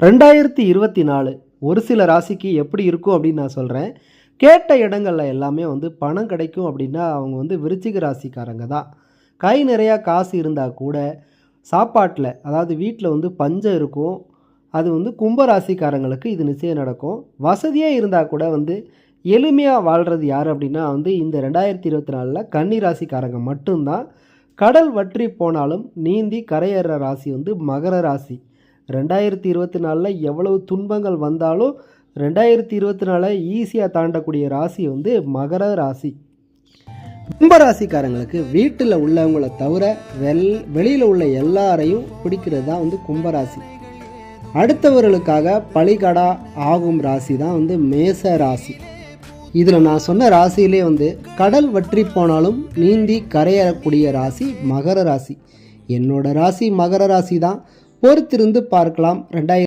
ரெண்டாயிரத்தி இருபத்தி நாலு ஒரு சில ராசிக்கு எப்படி இருக்கும் அப்படின்னு நான் சொல்கிறேன் கேட்ட இடங்களில் எல்லாமே வந்து பணம் கிடைக்கும் அப்படின்னா அவங்க வந்து விருச்சிக ராசிக்காரங்க தான். கை நிறையா காசு இருந்தால் கூட சாப்பாட்டில் அதாவது வீட்டில் வந்து பஞ்சம் இருக்கும். அது வந்து கும்ப ராசிக்காரங்களுக்கு இது நிச்சயம் நடக்கும். வசதியாக இருந்தால் கூட வந்து எளிமையாக வாழ்கிறது யார் அப்படின்னா வந்து இந்த ரெண்டாயிரத்தி இருபத்தி நாலில் கன்னி ராசிக்காரங்க மட்டும்தான். கடல் வற்றி போனாலும் நீந்தி கரையேற ராசி வந்து மகர ராசி. ரெண்டாயிரத்தி இருபத்தி நாலில் எவ்வளவு துன்பங்கள் வந்தாலும் ரெண்டாயிரத்தி இருபத்தி நாலை ஈஸியாக தாண்டக்கூடிய ராசி வந்து மகர ராசி. கும்ப ராசிக்காரங்களுக்கு வீட்டில் உள்ளவங்கள தவிர வெல் வெளியில் உள்ள எல்லாரையும் பிடிக்கிறது தான் வந்து கும்பராசி அடுத்தவர்களுக்காக பழிகடா ஆகும் ராசி தான் வந்து மேச ராசி. இதில் நான் சொன்ன ராசியிலே வந்து கடல் வற்றி போனாலும் நீந்தி கரையேறக்கூடிய ராசி மகர ராசி. என்னோட ராசி மகர ராசி தான். பொறுத்திருந்து பார்க்கலாம். ரெண்டாயிரம்